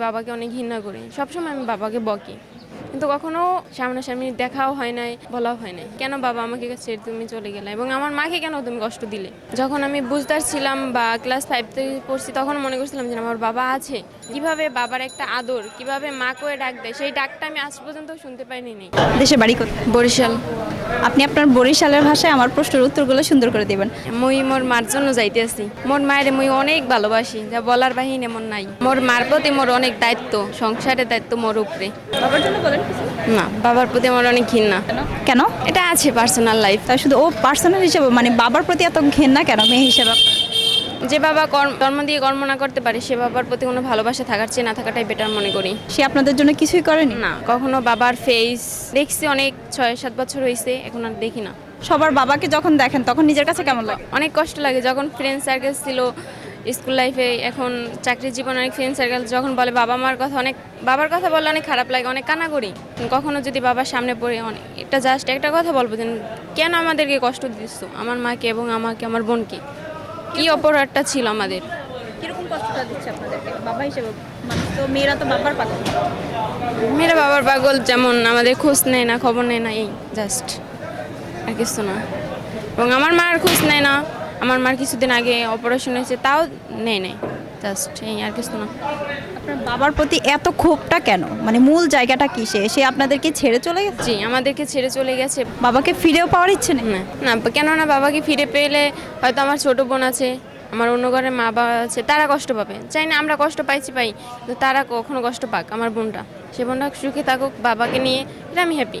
বাবাকে অনেক ঘৃণা করি। সবসময় আমি বাবাকে বকি। কিন্তু কখনো সামনাসামনি দেখাও হয় নাই বলাও হয় নাই। কেন বাবা আমাকে ছেড়ে তুমি চলে গেলে? এবং আমার মাকে কেন তুমি কষ্ট দিলে? যখন আমি বুঝদার ছিলাম বা ক্লাস ফাইভ থেকে পড়ছি তখন মনে করছিলাম যে আমার বাবা আছে। কীভাবে বাবার একটা আদর কীভাবে মা করে ডাক দেয় সেই ডাকটা আমি আজ পর্যন্ত শুনতে পাইনি নেই দেশে বাড়ি কোথায়? বরিশাল। আপনি আপনার বরিশালের ভাষায় আমার প্রশ্নের উত্তরগুলো সুন্দর করে দেবেন। মুই মোর মার জন্য যাইতে আছি। মোর মায়ের মুই অনেক ভালোবাসি যা বলার বাহিনী এমন নাই। মোর মার প্রতি মোর অনেক দায়িত্ব সংসারের দায়িত্ব মোর উপরে। বাবার জন্য বলেন না বাবার প্রতি আমার অনেক ঘৃণা। কেন? এটা আছে পার্সোনাল লাইফ তাই শুধু ও পার্সোনাল হিসেবে মানে বাবার প্রতি এত ঘেন্না কেন মেয়ে হিসেবে? যে বাবা কর্ম কর্ম দিয়ে কর্ম না করতে পারে সে বাবার প্রতি কোনো ভালোবাসা থাকার চেয়ে না থাকাটাই বেটার মনে করি। সে আপনাদের জন্য কিছুই করেনি? না কখনো বাবার ফেস দেখছি অনেক ছয় সাত বছর হয়েছে এখন আর দেখি না। সবার বাবাকে যখন দেখেন তখন নিজের কাছে কেমন লাগে? অনেক কষ্ট লাগে যখন ফ্রেন্ড সার্কেল ছিল স্কুল লাইফে এখন চাকরি জীবনে অনেক ফ্রেন্ড সার্কেল যখন বলে বাবা মার কথা অনেক বাবার কথা বললে অনেক খারাপ লাগে অনেক কান্না করি কখনো যদি বাবার সামনে পড়ে অনেক একটা জাস্ট একটা কথা বলব যে কেন আমাদেরকে কষ্ট দিচ্ছ? আমার মাকে এবং আমাকে আমার বোনকে। কি অপরাধটা ছিল আমাদের? কীরকম কষ্টটা দিচ্ছে আপনাদেরকে? বাবা হিসেবে তো মেয়েরা তো বাবার পাগল। মেয়েরা বাবার পাগল যেমন আমাদের খোঁজ নেয় না খবর নেয় না এই জাস্ট আর কিছু না। এবং আমার মার খোঁজ নেয় আমার মার কিছুদিন আগে অপারেশন হয়েছে তাও নেই নেই। জাস্ট এই আর কিছু না। আপনার বাবার প্রতি এত ক্ষোভটা কেন? মানে মূল জায়গাটা কি সে? সে আপনাদেরকে ছেড়ে চলে গেছে? জি আমাদেরকে ছেড়ে চলে গেছে। বাবাকে ফিরেও পাওয়ার ইচ্ছে নেই? না না কেননা বাবাকে ফিরে পেলে হয়তো আমার ছোট বোন আছে আমার অন্য ঘরে মা বাবা আছে তারা কষ্ট পাবে। চাই না আমরা কষ্ট পাইছি পাই তারা কখনো কষ্ট পাক আমার বোনটা। সে বোনটা সুখে থাকুক বাবাকে নিয়ে এটা আমি হ্যাপি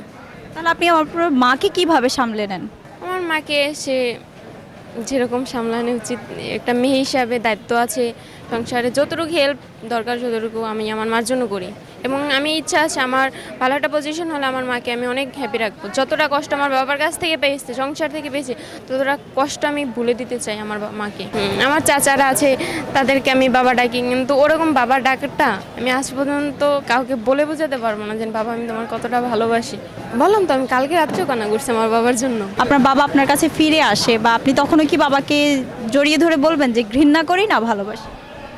তাহলে আপনি আমার মাকে কীভাবে সামলে নেন? আমার মাকে সে যেরকম সামলানো উচিত। একটা মেয়ে হিসাবে দায়িত্ব আছে সংসারে। যতটুকু হেল্প দরকার যতটুকু আমি আমার মার জন্য করি। এবং আমি ইচ্ছা আছে আমার ভালো একটা পজিশন হলে আমার মাকে আমি অনেক হ্যাপি রাখব। যতটা কষ্ট আমার বাবার কাছ থেকে পেয়েছে, সংসার থেকে পেয়েছে, ততটা কষ্ট আমি ভুলে দিতে চাই আমার মাকে। আমার চাচারা আছে, তাদেরকে আমি বাবা ডাকি, কিন্তু ওরকম বাবা ডাকটা আমি আজ পর্যন্ত কাউকে বলে বোঝাতে পারব না যে, বাবা, আমি তোমার কতটা ভালোবাসি। বললাম তো, আমি কালকে রাত্রেও কান্না করছি আমার বাবার জন্য। আপনার বাবা আপনার কাছে ফিরে আসে বা আপনি তখনও কি বাবাকে জড়িয়ে ধরে বলবেন যে, ঘৃণা করি না, ভালোবাসি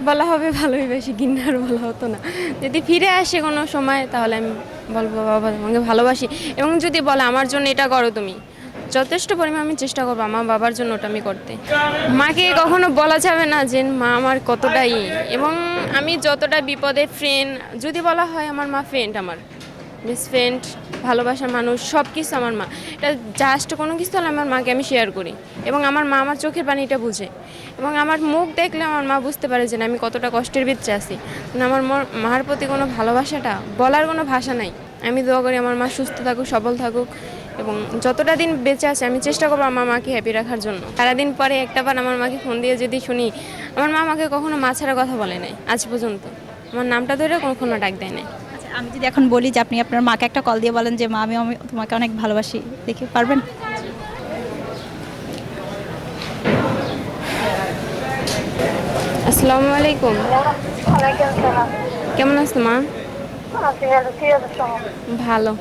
বলা হবে ভালোই, বেশি গিন্নার বলা হতো না। যদি ফিরে আসে কোনো সময়, তাহলে আমি বলব, বাবা, তোমাকে ভালোবাসি। এবং যদি বলে, আমার জন্য এটা করো তুমি। যথেষ্ট পরিমাণ আমি চেষ্টা করব, আমার বাবার জন্য ওটা আমি করতে। মাকে কখনো বলা যাবে না যে, মা, আমার কতটাই এবং আমি যতটা বিপদে ফ্রেন্ড যদি বলা হয়, আমার মা ফ্রেন্ড আমার। বেস্ট ফ্রেন্ড ভালোবাসার মানুষ সব কিছু আমার মা। এটা জাস্ট কোনো কিছু হলে আমার মাকে আমি শেয়ার করি। এবং আমার মা আমার চোখের পানিটা বুঝে। এবং আমার মুখ দেখলে আমার মা বুঝতে পারে যে আমি কতটা কষ্টের ভিতরে আছি। আমার মর- প্রতি কোনো ভালোবাসাটা, বলার কোনো ভাষা নাই। আমি দোয়া করি আমার মা সুস্থ থাকুক, সবল থাকুক। এবং যতটা দিন বেঁচে আছে, আমি চেষ্টা করব আমার মাকে হ্যাপি রাখার জন্য। সারাদিন পরে একটা বার আমার মাকে ফোন দিয়ে যদি শুনি, আমার মা আমাকে কখনো মা ছাড়া কথা বলে নাই, আজ পর্যন্ত। আমার নামটা ধরে কখনো ডাক দেয় নাই। আমি যদি এখন বলি যে আপনি আপনার মাকে একটা কল দিয়ে বলেন যে মা আমি আমি তোমাকে অনেক ভালোবাসি। দেখে পারবেন? আসসালামু আলাইকুম। কেমন আছো মা? ভালো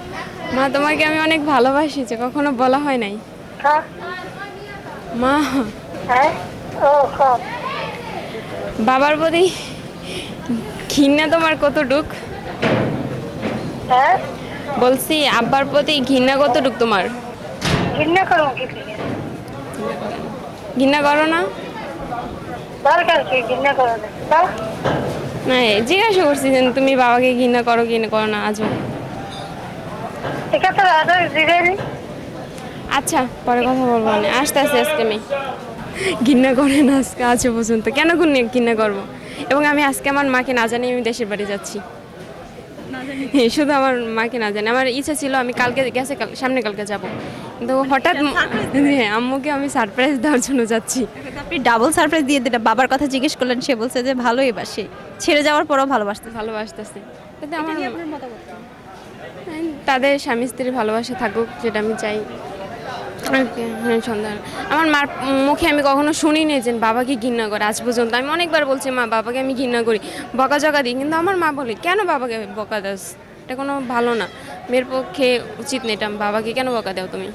মা তোমাকে আমি অনেক ভালোবাসি যে কখনো বলা হয় নাই। হ্যাঁ? মা। হ্যাঁ? বাবার প্রতি ঘৃণা তোমার কতটুক? হ্যাঁ? বলছি আব্বার প্রতি ঘৃণা কতটুক তোমার? ঘৃণা করো? না। দরকার কি ঘৃণা করো না না জিজ্ঞাসা করছি যে তুমি বাবাকে ঘৃণা করো ঘৃণা করো না আজও। ঠিক আছে আচ্ছা পরে কথা বলব না আসতে আসতে আজকে আমি। ঘৃণা করে না আজকে আজ পর্যন্ত। কেন ঘৃণা- ঘৃণা করব? এবং আমি আজকে আমার মাকে না জানি আমি দেশের বাড়ি যাচ্ছি। শুধু আমার মাকে না জানে। আমার ইচ্ছা ছিল আমি কালকে গেছে কাল সামনে কালকে যাব। কিন্তু হঠাৎ হ্যাঁ আম্মুকে আমি সারপ্রাইজ দেওয়ার জন্য যাচ্ছি। আপনি ডাবল সারপ্রাইজ দিয়ে দিলেন। বাবার কথা জিজ্ঞেস করলেন সে বলছে যে ভালোই বাসে ছেড়ে যাওয়ার পরও ভালোবাসতে ভালোবাসতেছে। কিন্তু আমার হ্যাঁ, তাদের স্বামী স্ত্রীর ভালোবাসা থাকুক যেটা আমি চাই। হ্যাঁ সন্তান আমার মার মুখে আমি কখনো শুনিনি যে বাবাকে ঘৃণা করে, আজ পর্যন্ত। আমি অনেকবার বলছি, মা, বাবাকে আমি ঘৃণা করি বকা জকা দিই। কিন্তু আমার মা বলে, কেন বাবাকে বকা দাস? এটা কোনো ভালো না। মেয়ের পক্ষে উচিত নেই এটা। বাবাকে কেন বকা দাও তুমি?